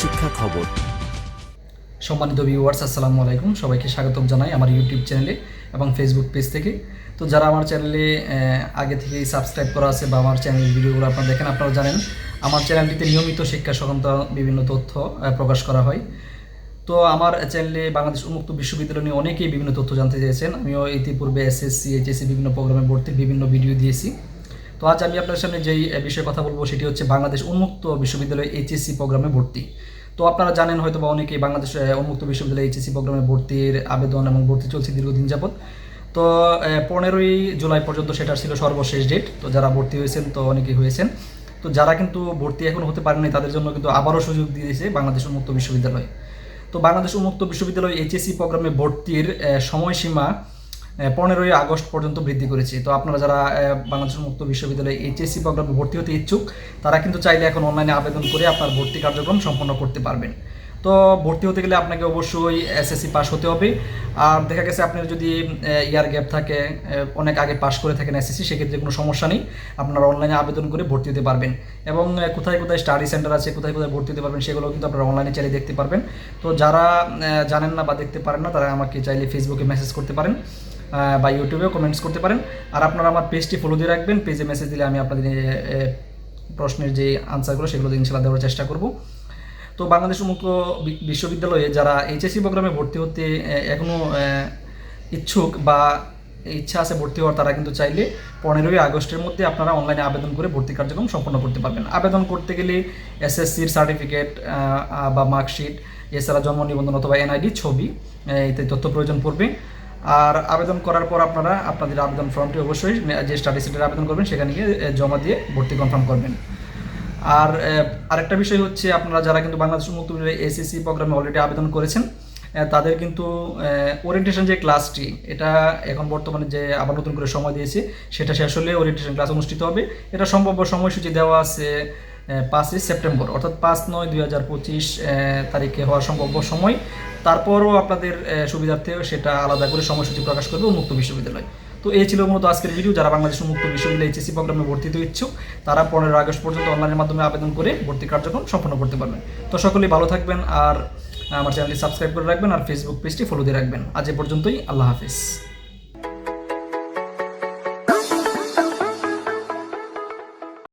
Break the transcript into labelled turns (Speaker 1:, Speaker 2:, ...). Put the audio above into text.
Speaker 1: শিক্ষা খবর।
Speaker 2: সম্মানিত ভিউয়ার্স আসসালামু আলাইকুম। সবাইকে স্বাগতম জানাই আমার ইউটিউব চ্যানেলে এবং ফেসবুক পেজ থেকে। তো যারা আমার চ্যানেলে আগে থেকেই সাবস্ক্রাইব করা আছে বা আমার চ্যানেলের ভিডিওগুলো আপনারা দেখেন আপনারা জানেন, আমার চ্যানেলটিতে নিয়মিত শিক্ষা সংক্রান্ত বিভিন্ন তথ্য প্রকাশ করা হয়। তো আমার চ্যানেলে বাংলাদেশ উন্মুক্ত বিশ্ববিদ্যালয় নিয়ে অনেকেই বিভিন্ন তথ্য জানতে চেয়েছেন। আমিও ইতিপূর্বে এসএসসি এইচএসসি বিভিন্ন প্রোগ্রামে ভর্তির বিভিন্ন ভিডিও দিয়েছি। তো আজ আমি আপনার সামনে যেই বিষয়ে কথা বলব সেটি হচ্ছে বাংলাদেশ উন্মুক্ত বিশ্ববিদ্যালয় এইচএসসি প্রোগ্রামে ভর্তি। তো আপনারা জানেন হয়তো বা অনেকেই বাংলাদেশ উন্মুক্ত বিশ্ববিদ্যালয় এইচএসসি প্রোগ্রামে ভর্তির আবেদন এবং ভর্তি চলছে দীর্ঘদিন যাবত তো পনেরোই জুলাই পর্যন্ত সেটা ছিল সর্বশেষ ডেট। তো যারা ভর্তি হয়েছেন, তো অনেকেই হয়েছেন। তো যারা কিন্তু ভর্তি এখন হতে পারেনি, তাদের জন্য কিন্তু আবারও সুযোগ দিয়েছে বাংলাদেশ উন্মুক্ত বিশ্ববিদ্যালয়। তো বাংলাদেশ উন্মুক্ত বিশ্ববিদ্যালয় এইচএসসি প্রোগ্রামে ভর্তির সময়সীমা পনেরোই আগস্ট পর্যন্ত বৃদ্ধি করেছে। তো আপনারা যারা বাংলাদেশ উন্মুক্ত বিশ্ববিদ্যালয়ে এইচএসসি প্রোগ্রামে ভর্তি হতে ইচ্ছুক, তারা কিন্তু চাইলে এখন অনলাইনে আবেদন করে আপনার ভর্তি কার্যক্রম সম্পন্ন করতে পারবেন। তো ভর্তি হতে গেলে আপনাকে অবশ্যই এসএসসি পাস হতে হবে। আর দেখা গেছে আপনার যদি ইয়ার গ্যাপ থাকে অনেক আগে পাস করে থাকেন এসএসসি, সেক্ষেত্রে কোনো সমস্যা নেই। আপনারা অনলাইনে আবেদন করে ভর্তি হতে পারবেন। এবং কোথায় কোথায় স্টাডি সেন্টার আছে, কোথায় কোথায় ভর্তি হতে পারবেন সেগুলো কিন্তু আপনারা অনলাইনে চাইলে দেখতে পারবেন। তো যারা জানেন না বা দেখতে পারেন না, তারা আমাকে চাইলে ফেসবুকে মেসেজ করতে পারেন। বা ইউটিউবেও কমেন্টস করতে পারেন। আর আপনারা আমার পেজটি ফলো দিয়ে রাখবেন। পেজে মেসেজ দিলে আমি আপনাদের প্রশ্নের যে আনসারগুলো সেগুলো ইনশাল্লাহ দেওয়ার চেষ্টা করব। তো বাংলাদেশ উন্মুক্ত বি- বিশ্ববিদ্যালয়ে যারা এইচএসসি প্রোগ্রামে ভর্তি হতে এখনও ইচ্ছুক বা ইচ্ছা আছে ভর্তি হওয়ার, তারা কিন্তু চাইলে পনেরোই আগস্টের মধ্যে আপনারা অনলাইনে আবেদন করে ভর্তি কার্যক্রম সম্পন্ন করতে পারবেন। আবেদন করতে গেলে এসএসসির সার্টিফিকেট বা মার্কশিট এছাড়া জন্ম নিবন্ধন অথবা এনআইডি ছবি এই তথ্য প্রয়োজন পড়বে। আর আবেদন করার পর আপনারা আপনাদের আবেদন ফর্মটি অবশ্যই যে স্টাডি সেন্টারে আবেদন করবেন, সেখানে গিয়ে জমা দিয়ে ভর্তি কনফার্ম করবেন। আর আরেকটা বিষয় হচ্ছে আপনারা যারা কিন্তু বাংলাদেশ উন্মুক্ত এসএসসি প্রোগ্রামে অলরেডি আবেদন করেছেন তাদের কিন্তু ওরিয়েন্টেশন যে ক্লাসটি এটা এখন বর্তমানে যে আবার নতুন করে সময় দিয়েছে, সেটা শেষ হলে ওরিয়েন্টেশন ক্লাস অনুষ্ঠিত হবে। এটা সম্ভাব্য সময়সূচি দেওয়া আছে পাঁচই সেপ্টেম্বর, অর্থাৎ পাঁচ নয় দুই হাজার পঁচিশ তারিখে হওয়ার সম্ভাব্য সময়। তারপরও আপনাদের সুবিধার্থে সেটা আলাদা করে সময়সূচি প্রকাশ করবে উন্মুক্ত বিশ্ববিদ্যালয়। তো এই ছিল মূলত আজকের ভিডিও যারা বাংলাদেশ উন্মুক্ত বিশ্ববিদ্যালয় এইচএসসি প্রোগ্রামে ভর্তি হতে ইচ্ছুক, তারা পনেরো আগস্ট পর্যন্ত অনলাইনের মাধ্যমে আবেদন করে ভর্তি কার্যক্রম সম্পন্ন করতে পারবেন। তো সকলেই ভালো থাকবেন আর আমার চ্যানেলটি সাবস্ক্রাইব করে রাখবেন আর ফেসবুক পেজটি ফলো দিয়ে রাখবেন। আজ এ পর্যন্তই, আল্লাহ হাফিজ।